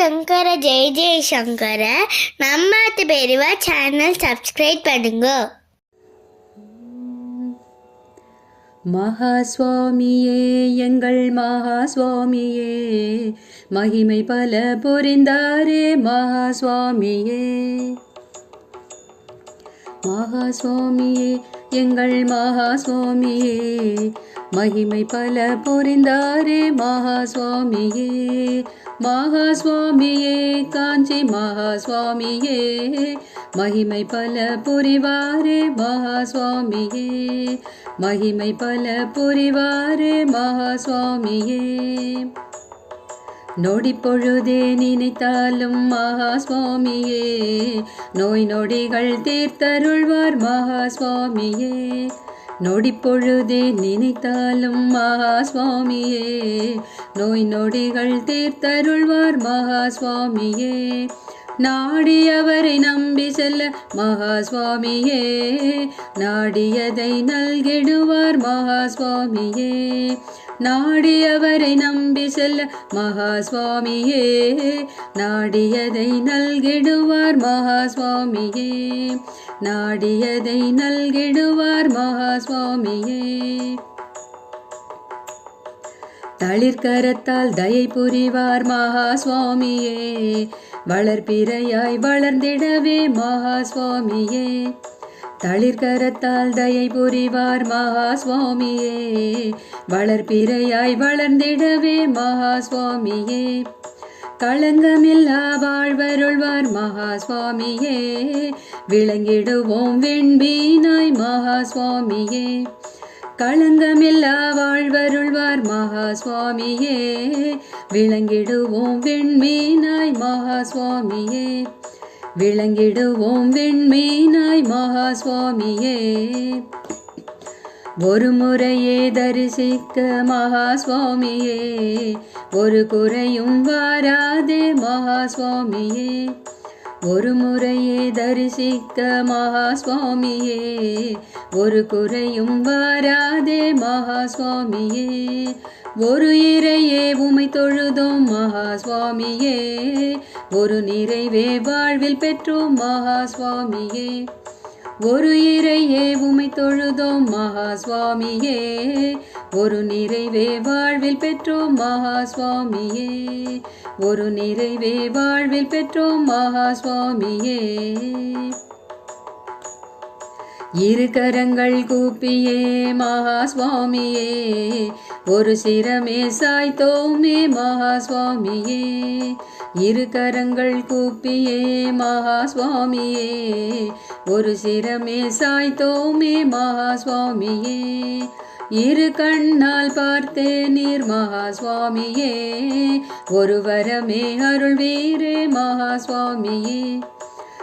சங்கர ஜெய ஜெய சங்கர. நம்ம பெரியவா channel subscribe பண்ணுங்க. மகாஸ்வாமியே எங்கள் மகாஸ்வாமியே. மகிமை பல புரிந்தாரே மகாஸ்வாமியே. மகாஸ்வாமியே எங்கள் மகாஸ்வாமியே மகிமை பல புரிந்தாரே மகாஸ்வாமியே மகாஸ்வாமியே காஞ்சி மகாஸ்வாமியே மகிமை பல புரிவாரே மகாஸ்வாமியே மகிமை பல புரிவாரே மகாஸ்வாமியே நொடி பொழுதே நினைத்தாலும் மகா சுவாமியே நோய் நொடிகள் தீர்த்தருள்வார் மகாஸ்வாமியே. நொடி பொழுதே நினைத்தாலும் மகா சுவாமியே நோய் நொடிகள் தீர்த்தருள்வார் மகா சுவாமியே நாடியவரை நம்பி செல்ல மகா சுவாமியே நாடியதை நல்கிடுவார் மகா சுவாமியே நாடியவரை நம்பி செல்ல மகாஸ்வாமியே நாடியதை நல்கிடுவார் மகாஸ்வாமியே நாடியதை நல்கிடுவார் மகாஸ்வாமியே. தளிர்கரத்தால் தயை புரிவார் மகாஸ்வாமியே வளர்பிறையாய் வளர்ந்திடவே மகாஸ்வாமியே. தளிர்கரத்தால் தயை புரிவார் மகாஸ்வாமியே. வளர்பிறையாய் வளர்ந்திடவே மகாஸ்வாமியே. களங்கமில்லா வாழ்வருள்வார் மகாஸ்வாமியே. விளங்கிடுவோம் வெண்பீனாய் மகாஸ்வாமியே. களங்கமில்லா வாழ்வருள்வார் மகாஸ்வாமியே. விளங்கிடுவோம் வெண்மீனாய் மகாஸ்வாமியே. விளங்கிடுவோம் விண்மீனாய் மகா சுவாமியே ஒரு முறையே தரிசிக்க மகா சுவாமியே ஒரு குறையும் வாராதே மகாஸ்வாமியே. ஒரு முறையே தரிசிக்க மகா சுவாமியே ஒரு குறையும் வாராதே மகாஸ்வாமியே. ஒரு இறையே உமை தொழுதோம் மகாஸ்வாமியே. ஒரு நிறைவே வாழ்வில் பெற்றோம் மகாஸ்வாமியே. ஒரு இறையே உமை தொழுதோம் மகாஸ்வாமியே. ஒரு நிறைவே வாழ்வில் பெற்றோம் மகாஸ்வாமியே. ஒரு நிறைவே வாழ்வில் பெற்றோம் மகாஸ்வாமியே. இரு கரங்கள் கூப்பியே மகாஸ்வாமியே. ஒரு சிரமே சாய்த்தோமே மகாஸ்வாமியே. இரு கரங்கள் கூப்பியே மகாஸ்வாமியே. ஒரு சிரமே சாய்த்தோமே மகாஸ்வாமியே. இரு கண்ணால் பார்த்தே நீர் மகாஸ்வாமியே. ஒரு வரமே அருள்வீரே மகாஸ்வாமியே.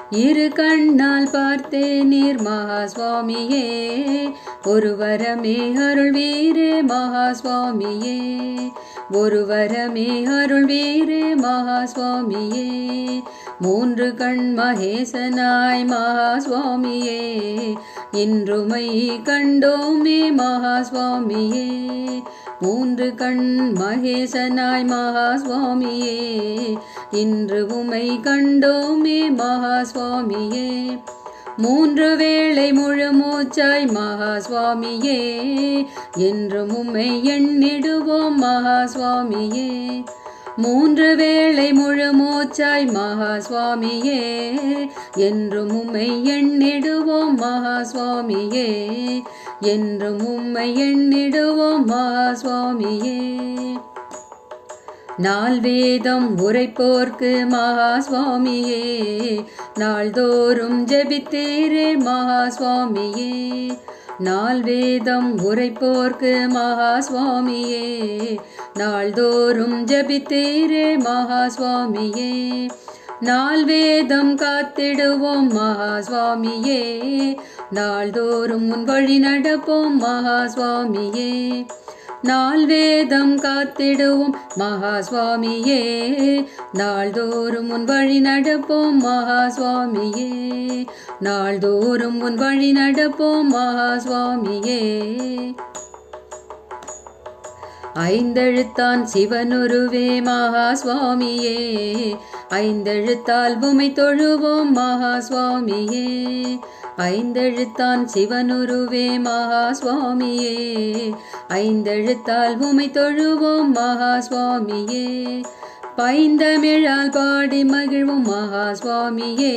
இரு கண்ணால் பார்த்தே நீர் மகாஸ்வாமியே. ஒரு வரமே அருள்வீரே மகாஸ்வாமியே. ஒரு வரமே அருள்வீரே மகாஸ்வாமியே. மூன்று கண் மகேசனாய் மகாஸ்வாமியே. இன்றுமை கண்டோமே மகாஸ்வாமியே. மூன்று கண் மகேசனாய் மகாஸ்வாமியே இன்று உமை கண்டோமே மகாஸ்வாமியே. மூன்று வேளை முழு மூச்சாய் மகாஸ்வாமியே என்று உம்மை எண்ணிடுவோம் மகாஸ்வாமியே. மூன்று வேளை முழு மூச்சாய் மகாஸ்வாமியே என்றும் உம்மை எண்ணிடுவோம் மகாஸ்வாமியே என்றும் உம்மை எண்ணிடுவோம் மகாஸ்வாமியே. நாள் வேதம் உரைப்போர்க்கு மகாஸ்வாமியே நாள்தோறும் ஜெபித்தீரே மகாஸ்வாமியே. நாள் வேதம் உரைப்போர்க்கு மகாஸ்வாமியே. நாள்தோறும் ஜெபித்தீரே மகாஸ்வாமியே. நாள் வேதம் காத்திடுவோம் மகாஸ்வாமியே. நாள்தோறும் உன் வழி நடப்போம் மகாஸ்வாமியே. நாள் வேதம் காத்திடுவோம். மகாஸ்வாமியே நாள்தோறும் உன் வழி நடப்போம். மகாஸ்வாமியே நாள்தோறும் உன் வழி நடப்போம். மகாஸ்வாமியே. ஐந்தெழுத்தான் சிவனுருவே. மகா சுவாமியே ஐந்தெழுத்தால் உமை தொழுவோம். மகா சுவாமியே ஐந்தெழுத்தான் சிவனுருவே மகா சுவாமியே ஐந்தெழுத்தால் உமை தொழுவோம் மகா சுவாமியே பைந்தமிழால் பாடி மகிழ்வும் மகா சுவாமியே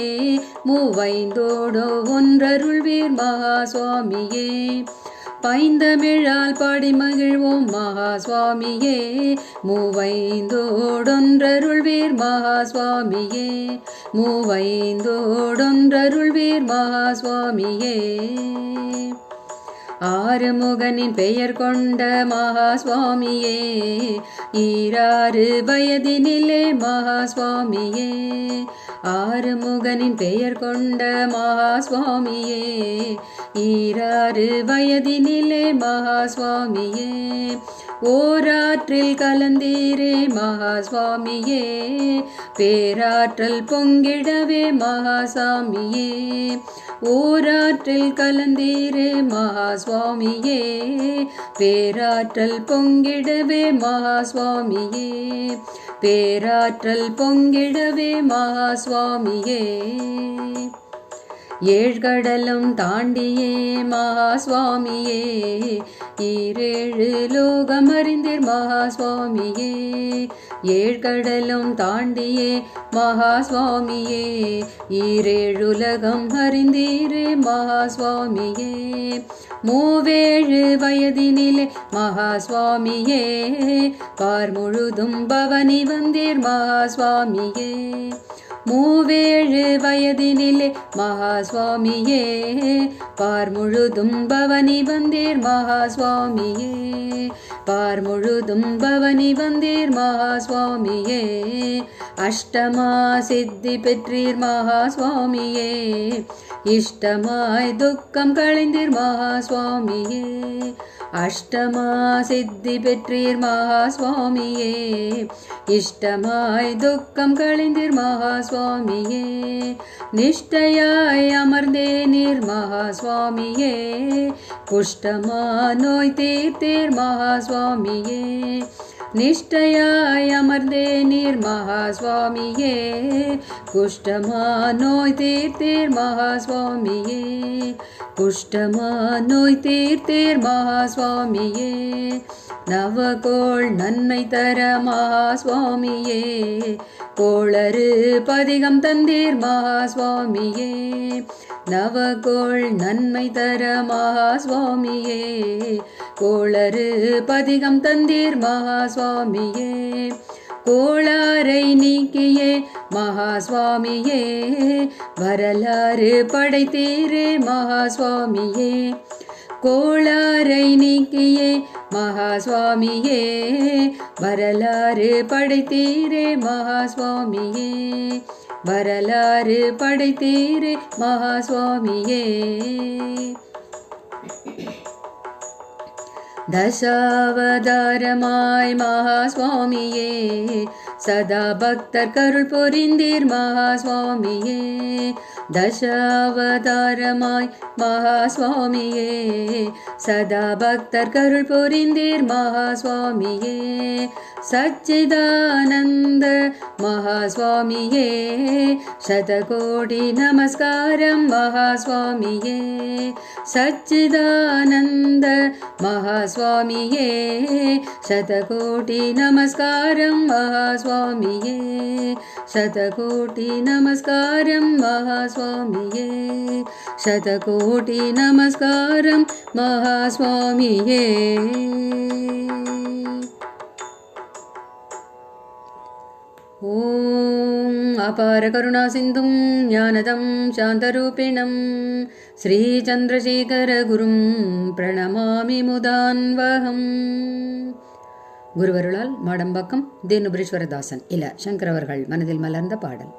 மூவைந்தோடோ ஒன்றருள்வீர் மகா சுவாமியே பைந்தமிழால் பாடி மகிழ்வோம் மகா சுவாமியே மூவைந்தோடொன்றருள்வீர் மகா சுவாமியே மூவைந்தோடொன்றருள்வீர் மகா சுவாமியே ஆறுமுகனின் பெயர் கொண்ட மகா சுவாமியே ஈராறு வயதினிலே மகா சுவாமியே ஆறுமுகனின் பெயர் கொண்ட மகா சுவாமியே ஈராறு வயதினிலே மகா சுவாமியே ஓராற்றில் கலந்தீரே மகா சுவாமியே பேராற்றல் பொங்கிடவே மகாசாமியே ஓராற்றில் கலந்தீரே மகா சுவாமியே பேராற்றல் பொங்கிடவே மகா சுவாமியே பேராற்றல் பொங்கிடவே மகா சுவாமியே ஏழ்கடலும் தாண்டியே மகாஸ்வாமியே ஈரேழு லோகம் அறிந்தீர் மகா ஏழ்கடலும் தாண்டியே மகாஸ்வாமியே ஈரேழுலகம் அறிந்தீரே மகாஸ்வாமியே. மூவேழு வயதினிலே மகாஸ்வாமியே பார் முழுதும் பவனி வந்தீர் மகாஸ்வாமியே. மூவேழு வயதினிலே மகாஸ்வாமியே பார் முழுதும் பவனி வந்தீர் மகாஸ்வாமியே. பார் முழுதும் பவனி வந்தீர் மகாஸ்வாமியே அஷ்டமா சித்தி பெற்றீர் மகாஸ்வாமியே. இஷ்டமாய் துக்கம் களைந்தீர் மகாஸ்வாமியே. அஷ்டமா சித்தி பெற்றீர் மகா சுவாமியே இஷ்டமாய் துக்கம் கழிந்தீர் மகா சுவாமியே நிஷ்டையாய் அமர்ந்தே நீர் மகா சுவாமியே குஷ்டமா நோய் தீர்த்தீர் மகா சுவாமியே நிஷ்டையாய் அமர்ந்தே நீர் மகா சுவாமியே குஷ்டமா நோய் தீர்த்தீர் மகா சுவாமியே குஷ்டமா நோய் தீர்த்தீர் மகா சுவாமியே நவகோள் நன்மை தர மகா சுவாமியே கோளறு பதிகம் தந்தீர் மகா சுவாமியே நவகோள் நன்மை தர மகா சுவாமியே கோளறு பதிகம் தந்தீர் மகா சுவாமியே கோளாரை நீக்கியே மகா சுவாமியே வரலாறு படைத்தீரே மகா சுவாமியே கோளாரை நீக்கியே மகா சுவாமியே வரலாறு படைத்தீரே மகா சுவாமியே வரலாறு படைத்தீரே மகா சுவாமியே தசாவதாரமாய் மகா சுவாமியே சதா பக்தர் கருள் புரிந்தீர் மகா சுவாமியே தசாவதாரமாய் மகா சுவாமியே சதா பக்தர் கருள் புரிந்தீர் மகா சுவாமியே சச்சிதானந்த மகா சுவாமியே சதகோடி நமஸ்காரம் மகா சுவாமியே சச்சிதானந்த மகா சுவாமியே சதகோடி நமஸ்காரம் மகா சுவாமியே சதகோடி நமஸ்காரம் ॐ अपारकरुणासिन्धुं ज्ञानदं शान्तरूपिणं श्रीचन्द्रशेखरगुरुं प्रणमामि मुदान्वहम् குருவருளால் மாடம்பாக்கம் தேனுபுரீஸ்வரதாசன் இல்ல சங்கர் அவர்கள் மனதில் மலர்ந்த பாடல்